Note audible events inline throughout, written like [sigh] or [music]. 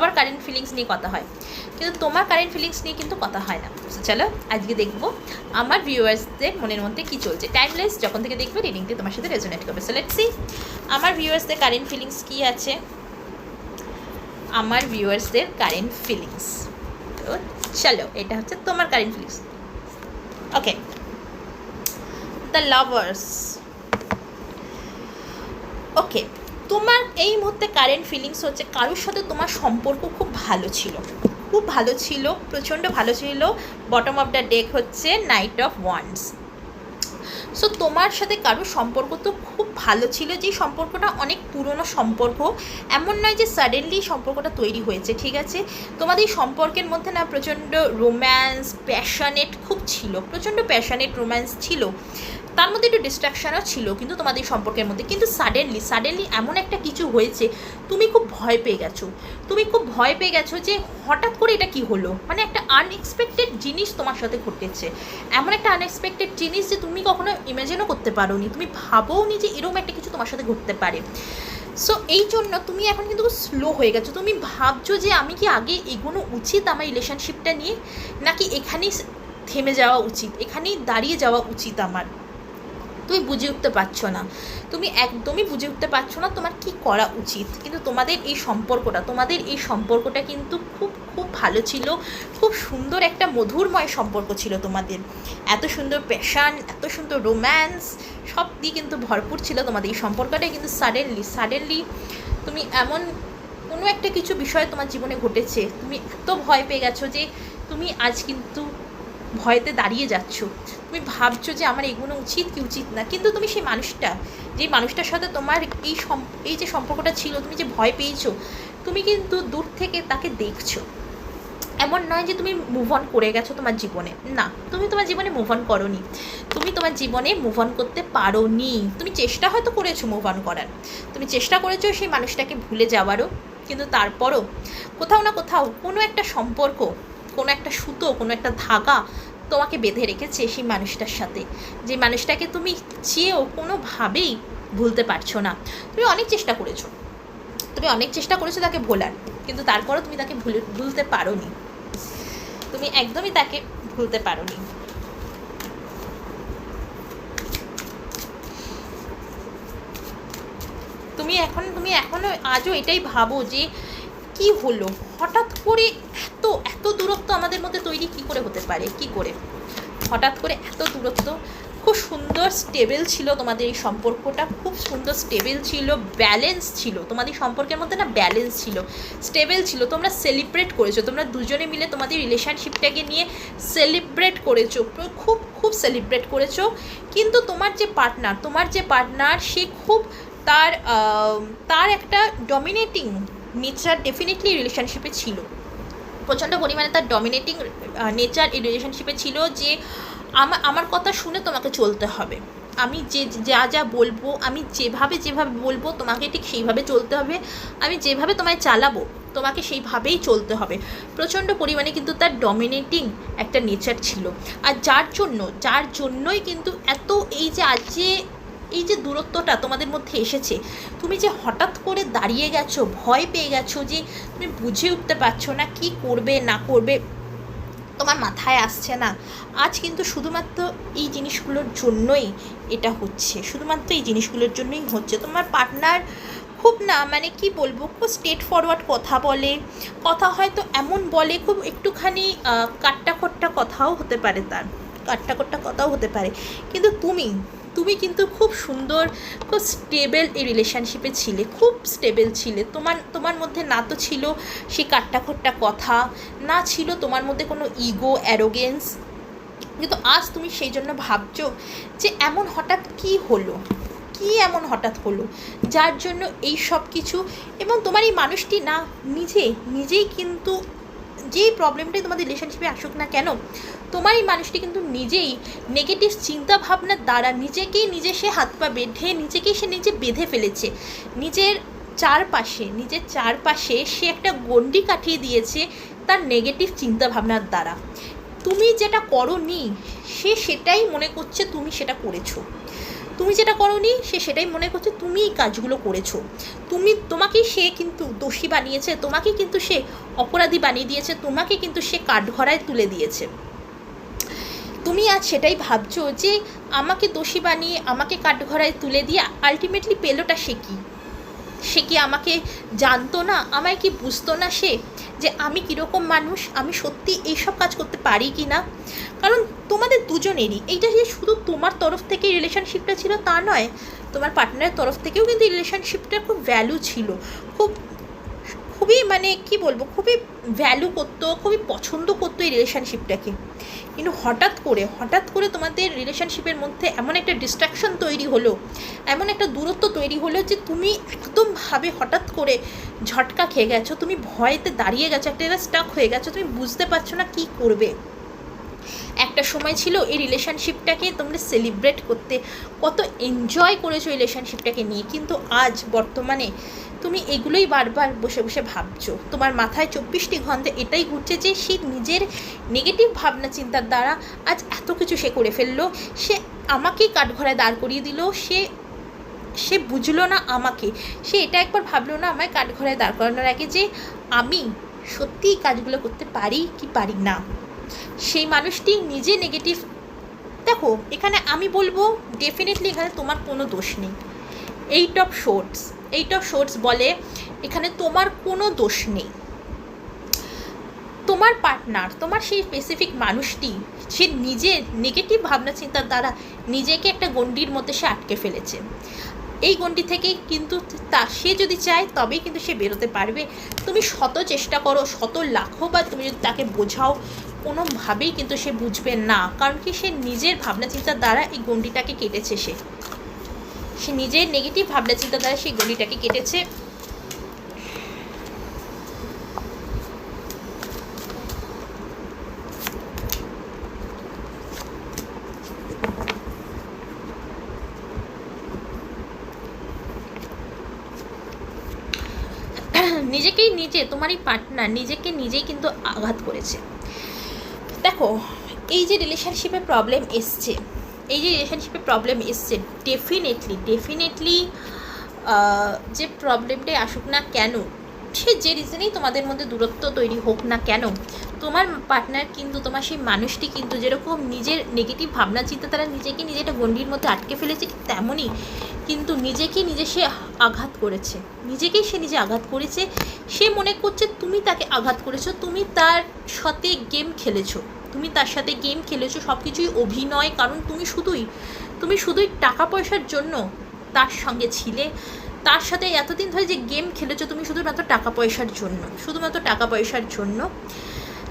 সবার current feelings নিয়ে কথা হয়। কিন্তু তোমার কারেন্ট ফিলিংস নিয়ে কিন্তু কথা হয় না। চলো, আজকে দেখব আমার ভিউয়ার্সদের মনের মধ্যে কী চলছে। টাইমলেস যখন থেকে দেখবে রিডিংটি তোমার সাথে রেজোনেট করবে। সো লেটস সি আমার ভিউয়ার্সদের কারেন্ট ফিলিংস কী আছে? আমার ভিউয়ার্সদের কারেন্ট ফিলিংস তো চলো, এটা হচ্ছে তোমার current feelings okay the lovers okay তোমার এই মুহূর্তে কারেন্ট ফিলিংস হচ্ছে কারোর সাথে তোমার সম্পর্ক খুব ভালো ছিল। খুব ভালো ছিল, প্রচণ্ড ভালো ছিল। বটম অফ দ্য ডেক হচ্ছে নাইট অফ ওয়ান্স সো তোমার সাথে কারোর সম্পর্ক তো খুব ভালো ছিল যে সম্পর্কটা অনেক পুরনো সম্পর্ক। এমন নয় যে সাডেনলি সম্পর্কটা তৈরি হয়েছে, ঠিক আছে? তোমাদের এই সম্পর্কের মধ্যে না প্রচণ্ড রোম্যান্স প্যাশনেট খুব ছিল, প্রচণ্ড প্যাশনেট রোম্যান্স ছিল। তার মধ্যে একটু ডিস্ট্রাকশনও ছিল কিন্তু তোমাদের এই সম্পর্কের মধ্যে। কিন্তু সাডেনলি সাডেনলি এমন একটা কিছু হয়েছে, তুমি খুব ভয় পেয়ে গেছো। তুমি খুব ভয় পেয়ে গেছো যে হঠাৎ করে এটা কি হলো? মানে একটা আনএক্সপেক্টেড জিনিস তোমার সাথে ঘটেছে। এমন একটা আনএক্সপেক্টেড জিনিস যে তুমি কখনো ইমাজিনও করতে পারো নি তুমি ভাবোও নি যে এরকম একটা কিছু তোমার সাথে ঘটতে পারে। সো এই জন্য তুমি এখন কিন্তু স্লো হয়ে গেছো। তুমি ভাবছ যে আমি কি আগে এগোনো উচিত আমার রিলেশনশিপটা নিয়ে? নাকি এখানেই থেমে যাওয়া উচিত? এখানেই দাঁড়িয়ে যাওয়া উচিত আমার? তুমি বুঝে উঠতে পারছ না। তুমি একদমই বুঝে উঠতে পারছ না তোমার কি করা উচিত। কিন্তু তোমাদের এই সম্পর্কটা, তোমাদের এই সম্পর্কটা কিন্তু খুব খুব ভালো ছিল। খুব সুন্দর একটা মধুরময় সম্পর্ক ছিল তোমাদের। এত সুন্দর প্যাশান এত সুন্দর রোম্যান্স সব দিয়ে কিন্তু ভরপুর ছিল তোমাদের এই সম্পর্কটা কিন্তু সাডেনলি সাডেনলি তুমি এমন কোনো একটা কিছু বিষয় তোমার জীবনে ঘটেছে, তুমি এত ভয় পেয়ে গেছো যে তুমি আজ কিন্তু ভয়তে দাঁড়িয়ে যাচ্ছ। তুমি ভাবছ যে আমার এগুলো উচিত কি উচিত না? কিন্তু তুমি সেই মানুষটা যে মানুষটার সাথে তোমার এই এই যে সম্পর্কটা ছিল, তুমি যে ভয় পেয়েছ, তুমি কিন্তু দূর থেকে তাকে দেখছ। এমন নয় যে তুমি মুভ অন করে গেছো তোমার জীবনে। না, তুমি তোমার জীবনে মুভ অন করনি। তুমি তোমার জীবনে মুভ অন করতে পারো নি তুমি চেষ্টা হয়তো করেছ মুভ অন করার। তুমি চেষ্টা করেছ সেই মানুষটাকে ভুলে যাওয়ারও। কিন্তু তারপরও কোথাও না কোথাও কোনো একটা সম্পর্ক কোনো একটা সুতো, কোনো একটা ধাগা তোমাকে বেঁধে রেখেছে সেই মানুষটার সাথে। যে মানুষটাকে তুমি চেয়েও কোনোভাবেই ভুলতে পারছ না। তুমি অনেক চেষ্টা করেছ। তুমি অনেক চেষ্টা করেছ তাকে ভোলার, কিন্তু তারপরও তুমি তাকে ভুলে, ভুলতে পারোনি। তুমি একদমই তাকে ভুলতে পারোনি। তুমি এখন, তুমি এখনও আজও এটাই ভাবো যে কি হলো? হঠাৎ করে এত এত দূরত্ব আমাদের মধ্যে তৈরি কি করে হতে পারে? কি করে? হঠাৎ করে এত দূরত্ব, খুব সুন্দর স্টেবল ছিল তোমাদের এই সম্পর্কটা, খুব সুন্দর স্টেবল ছিল ব্যালেন্স ছিল। তোমাদের সম্পর্কের মধ্যে না ব্যালেন্স ছিল স্টেবল ছিল। তোমরা সেলিব্রেট করেছ, তোমরা দুজনে মিলে তোমাদের রিলেশনশিপটাকে নিয়ে সেলিব্রেট করেছ খুব খুব সেলিব্রেট করেছ। কিন্তু তোমার যে পার্টনার তোমার যে পার্টনার সে খুব তার তার একটা ডমিনেটিং নেচার ডেফিনেটলি রিলেশনশিপে ছিল। প্রচণ্ড পরিমাণে তার ডমিনেটিং নেচার এই রিলেশনশিপে ছিল যে আমার আমার কথা শুনে তোমাকে চলতে হবে। আমি যে যা যা বলব, আমি যেভাবে যেভাবে বলব, তোমাকে ঠিক সেইভাবে চলতে হবে। আমি যেভাবে তোমায় চালাবো, তোমাকে সেইভাবেই চলতে হবে। প্রচণ্ড পরিমাণে কিন্তু তার ডমিনেটিং একটা নেচার ছিল। আর যার জন্য, যার জন্যই কিন্তু এত এই যে আজ যে এই যে দূরত্বটা তোমাদের মধ্যে এসেছে তুমি যে হঠাৎ করে দাঁড়িয়ে গেছো ভয় পেয়ে গেছো যে তুমি বুঝে উঠতে পারছ না কি করবে না করবে তোমার মাথায় আসছে না। আজ কিন্তু শুধুমাত্র এই জিনিসগুলোর জন্যই এটা হচ্ছে শুধুমাত্র এই জিনিসগুলোর জন্যই হচ্ছে। তোমার পার্টনার খুব না মানে কি বলব খুব স্ট্রেট ফরওয়ার্ড কথা বলে। কথা হয়তো এমন বলে খুব একটুখানি আহ, কাট্টা খোট্টা কথাও হতে পারে তার কাট্টা খোট্টা কথাও হতে পারে। কিন্তু তুমি তুমি কিন্তু খুব সুন্দর, খুব স্টেবল এই রিলেশনশিপে ছিলে, খুব স্টেবল ছিলে। তোমার তোমার মধ্যে না তো ছিল সেই কাট্টা খোট্টা কথা, না ছিল তোমার মধ্যে কোনো ইগো অ্যারোগেন্স কিন্তু আজ তুমি সেই জন্য ভাবছ যে এমন হঠাৎ কি হলো? কি এমন হঠাৎ হলো? যার জন্য এই সব কিছু এবং তোমার এই মানুষটি না, নিজে, নিজেই কিন্তু যেই প্রবলেমটাই তোমাদের রিলেশনশিপে আসুক না কেন, তোমার এই মানুষটি কিন্তু নিজেই নেগেটিভ চিন্তা ভাবনার দ্বারা নিজেকেই নিজে সে হাত পা বেঁধে নিজেকেই সে নিজে বেঁধে ফেলেছে। নিজের চারপাশে নিজের চারপাশে সে একটা গণ্ডি কাটিয়ে দিয়েছে তার নেগেটিভ চিন্তা ভাবনার দ্বারা। তুমি যেটা করো নি সে সেটাই মনে করছে তুমি সেটা করেছ। তুমি যেটা করনি, সে সেটাই মনে করছে, তুমি এই কাজগুলো করেছ। তুমি তোমাকেই সে কিন্তু দোষী বানিয়েছে, তোমাকে কিন্তু সে অপরাধী বানিয়ে দিয়েছে, তোমাকে কিন্তু সে কাঠঘরায় তুলে দিয়েছে। তুমি আজ সেটাই ভাবছ যে আমাকে দোষী বানিয়ে, আমাকে কাঠঘরায় তুলে দিয়ে আলটিমেটলি পেলোটা সে কী? সে কি আমাকে জানতো না? আমায় কি বুঝতো না সে? যে আমি কীরকম মানুষ, আমি সত্যি এইসব কাজ করতে পারি কি না কারণ তোমাদের দুজনেরই, এইটা যে শুধু তোমার তরফ থেকে রিলেশনশিপটা ছিল তা নয়, তোমার পার্টনারের তরফ থেকেও কিন্তু রিলেশনশিপটা খুব ভ্যালু ছিল। খুব খুবই মানে কি বলব, খুবই ভ্যালু করতো, খুবই পছন্দ করতো এই রিলেশনশিপটাকে কিন্তু হঠাৎ করে হঠাৎ করে তোমাদের রিলেশনশিপের মধ্যে এমন একটা ডিস্ট্রাকশন তৈরি হলো, এমন একটা দূরত্ব তৈরি হলো যে তুমি একদমভাবে হঠাৎ করে ঝটকা খেয়ে গেছো, তুমি ভয়েতে দাঁড়িয়ে গেছো, একটা স্টাক হয়ে গেছো, তুমি বুঝতে পারছ না কী করবে। একটা সময় ছিল এই রিলেশনশিপটাকে তোমরা সেলিব্রেট করতে, কত এনজয় করেছ রিলেশনশিপটাকে নিয়ে। কিন্তু আজ বর্তমানে তুমি এগুলোই বারবার বসে বসে ভাবছ। তোমার মাথায় চব্বিশটি ঘণ্টা এটাই ঘুরছে যে সে নিজের নেগেটিভ ভাবনা চিন্তার দ্বারা আজ এত কিছু সে করে ফেলল। সে আমাকেই কাঠঘরায় দাঁড় করিয়ে দিল। সে সে বুঝলো না আমাকে। সে এটা একবার ভাবলো না আমায় কাঠঘরায় দাঁড় করানোর আগে যে আমি সত্যিই কাজগুলো করতে পারি কি পারি না। সেই মানুষটি নিজে নেগেটিভ দেখো, এখানে আমি বলব ডেফিনেটলি এখানে তোমার কোনো দোষ নেই। Eight of swords eight of swords বলে, এখানে তোমার কোনো দোষ নেই। তোমার পার্টনার তোমার সেই স্পেসিফিক মানুষটি, সে নিজে নেগেটিভ ভাবনা চিন্তার দ্বারা নিজেকে একটা গণ্ডির মধ্যে সে আটকে ফেলেছে। এই গণ্ডি থেকে কিন্তু তা সে যদি চায়, তবেই কিন্তু সে বেরোতে পারবে। তুমি শত চেষ্টা করো, শত লাখো বা তুমি যদি তাকে বোঝাও কোনোভাবেই কিন্তু সে বুঝবে না, কারণ কি সে নিজের ভাবনা চিন্তার দ্বারা এই গণ্ডিটাকে কেটেছে সে। সে নিজের নেগেটিভ ভাবনা চিন্তা দ্বারা সেই গলিটাকে কেটেছে। [clears throat] নিজেকেই নিজে তোমার এই পার্টনার নিজেকে নিজেই কিন্তু আঘাত করেছে। দেখো, এই যে রিলেশনশিপে প্রবলেম এসছে, এই যে রিলেশনশিপে প্রবলেম এসছে ডেফিনেটলি ডেফিনেটলি যে প্রবলেমটাই আসুক না কেন, সে যে রিজনেই তোমাদের মধ্যে দূরত্ব তৈরি হোক না কেন, তোমার পার্টনার কিন্তু, তোমার সেই মানুষটি কিন্তু যেরকম নিজের নেগেটিভ ভাবনা, চিন্তা তারা নিজেকে নিজে একটা গণ্ডির মধ্যে আটকে ফেলেছে তেমনই কিন্তু নিজেকে নিজে সে আঘাত করেছে, নিজেকেই সে নিজে আঘাত করেছে সে মনে করছে তুমি তাকে আঘাত করেছ, তুমি তার সাথে গেম খেলেছো। তুমি তার সাথে গেম খেলেছো সব কিছুই অভিনয়, কারণ তুমি শুধুই তুমি শুধুই টাকা পয়সার জন্য তার সঙ্গে ছিলে। তার সাথে এতদিন ধরে যে গেম খেলেছো, তুমি শুধুমাত্র টাকা পয়সার জন্য, শুধুমাত্র টাকা পয়সার জন্য।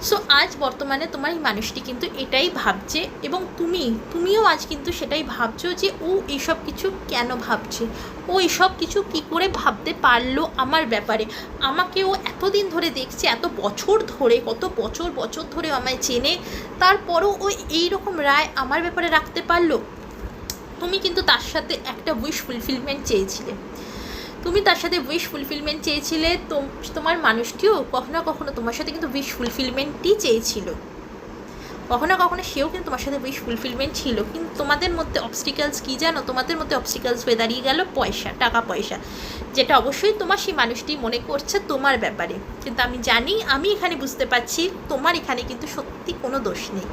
সো আজ বর্তমানে তোমার এই মানুষটি কিন্তু এটাই ভাবছে এবং তুমি, তুমিও আজ কিন্তু সেটাই ভাবছ যে, ও এইসব কিছু কেন ভাবছে? ও এইসব কিছু কি করে ভাবতে পারল আমার ব্যাপারে? আমাকে ও এতদিন ধরে দেখছে, এত বছর ধরে, কত বছর বছর ধরে আমায় চেনে, তারপরও ও এইরকম রায় আমার ব্যাপারে রাখতে পারল? তুমি কিন্তু তার সাথে একটা উইশ ফুলফিলমেন্ট চেয়েছিলে। তুমি তার সাথে উইশ ফুলফিলমেন্ট চেয়েছিলে তোমার মানুষটিও কখনো কখনো তোমার সাথে কিন্তু উইশ ফুলফিলমেন্টই চেয়েছিল। কখনো কখনো সেও কিন্তু তোমার সাথে উইশ ফুলফিলমেন্ট ছিল। কিন্তু তোমাদের মধ্যে অবস্টিকালস কী জানো? তোমাদের মধ্যে অবস্টিকালস হয়ে দাঁড়িয়ে গেল পয়সা, টাকা পয়সা। যেটা অবশ্যই তোমার সেই মানুষটি মনে করছে তোমার ব্যাপারে। কিন্তু আমি জানি, আমি এখানে বুঝতে পারছি, তোমার এখানে কিন্তু সত্যি কোনো দোষ নেই।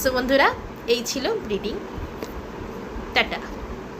সো বন্ধুরা, এই ছিল ব্রিডিং টাটা।